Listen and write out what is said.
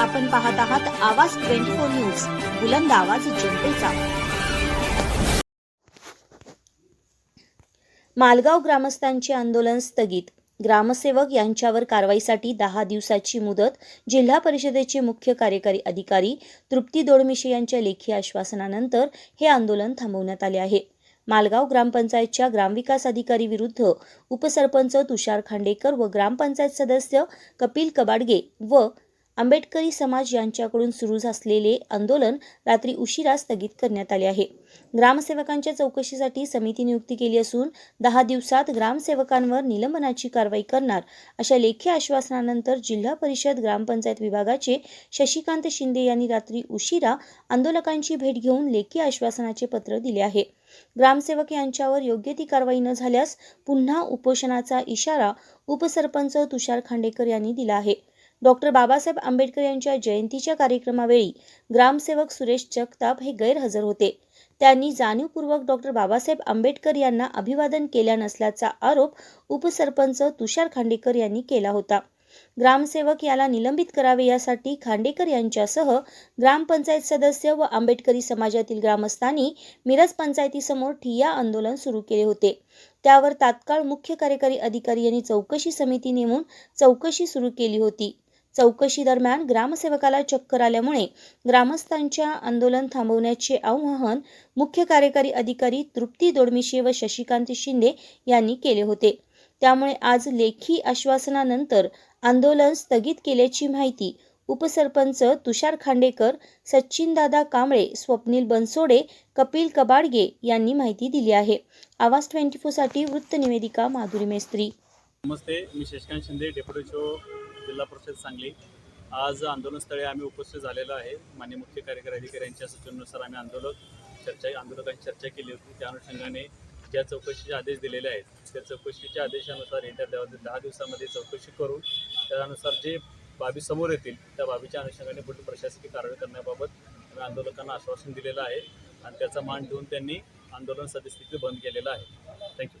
आपण पाहत आहात आवाज ट्वेंटी फोर न्यूज बुलंद आवाज जनतेचा. मालगाव ग्रामस्थांचे आंदोलन स्थगित. ग्रामसेवक यांच्यावर कारवाईसाठी दहा दिवसाची मुदत जिल्हा परिषदेचे मुख्य कार्यकारी अधिकारी तृप्ती दोडमिशे यांच्या लेखी आश्वासनानंतर हे आंदोलन थांबवण्यात आले आहे. मालगाव ग्रामपंचायतच्या ग्रामविकास अधिकारी विरुद्ध उपसरपंच तुषार खांडेकर व ग्रामपंचायत सदस्य कपिल कबाडगे व आंबेडकरी समाज यांच्याकडून सुरू असलेले आंदोलन रात्री उशिरा स्थगित करण्यात आले आहे. ग्रामसेवकांच्या चौकशीसाठी समिती नियुक्ती केली असून दहा दिवसात ग्रामसेवकांवर निलंबनाची कारवाई करणार अशा लेखी आश्वासनानंतर जिल्हा परिषद ग्रामपंचायत विभागाचे शशिकांत शिंदे यांनी रात्री उशिरा आंदोलकांची भेट घेऊन लेखी आश्वासनाचे पत्र दिले आहे. ग्रामसेवक यांच्यावर योग्य ती कारवाई न झाल्यास पुन्हा उपोषणाचा इशारा उपसरपंच तुषार खांडेकर यांनी दिला आहे. डॉक्टर बाबासाहेब आंबेडकर यांच्या जयंतीच्या कार्यक्रमावेळी ग्रामसेवक सुरेश जगताप हे गैरहजर होते. त्यांनी जाणीवपूर्वक डॉक्टर बाबासाहेब आंबेडकर यांना अभिवादन केल्या नसल्याचा आरोप उपसरपंच तुषार खांडेकर यांनी केला होता. ग्रामसेवक याला निलंबित करावे यासाठी खांडेकर यांच्यासह ग्रामपंचायत सदस्य व आंबेडकरी समाजातील ग्रामस्थांनी मिरज पंचायतीसमोर ठिय्या आंदोलन सुरू केले होते. त्यावर तात्काळ मुख्य कार्यकारी अधिकारी यांनी चौकशी समिती नेमून चौकशी सुरू केली होती. चौकशी दरम्यान ग्रामसेवकाला चक्कर आल्यामुळे ग्रामस्थांच्या आंदोलन थांबवण्याचे आवाहन मुख्य कार्यकारी अधिकारी तृप्ती दोडमिशे व शशिकांत शिंदे यांनी केले होते. त्यामुळे आज लेखी आश्वासनानंतर आंदोलन स्थगित केल्याची माहिती उपसरपंच तुषार खांडेकर सचिनदादा कांबळे स्वप्नील बनसोडे कपिल कबाडगे यांनी माहिती दिली आहे. आवाज ट्वेंटी फोरसाठी वृत्तनिवेदिका माधुरी मेस्त्री. नमस्ते मी शशिकांत शिंदे डेप्युटी शो जिल्हा परिषद सांगली. आज आंदोलनस्थळी आम्ही उपस्थित झालेलो आहे. मान्य मुख्य कार्यकारी अधिकारी यांच्या सूचनेनुसार आम्ही आंदोलक चर्चा आंदोलकांची चर्चा केली होती. त्या अनुषंगाने ज्या चौकशीचे आदेश दिलेले आहेत त्या चौकशीच्या आदेशानुसार येत्या दहा दहा दिवसामध्ये चौकशी करून त्यानुसार जे बाबी समोर येतील त्या बाबीच्या अनुषंगाने पुढील प्रशासकीय कारवाई करण्याबाबत आम्ही आंदोलकांना आश्वासन दिलेलं आहे आणि त्याचा मान ठेवून त्यांनी आंदोलन सद्यस्थिती बंद केलेलं आहे. थँक्यू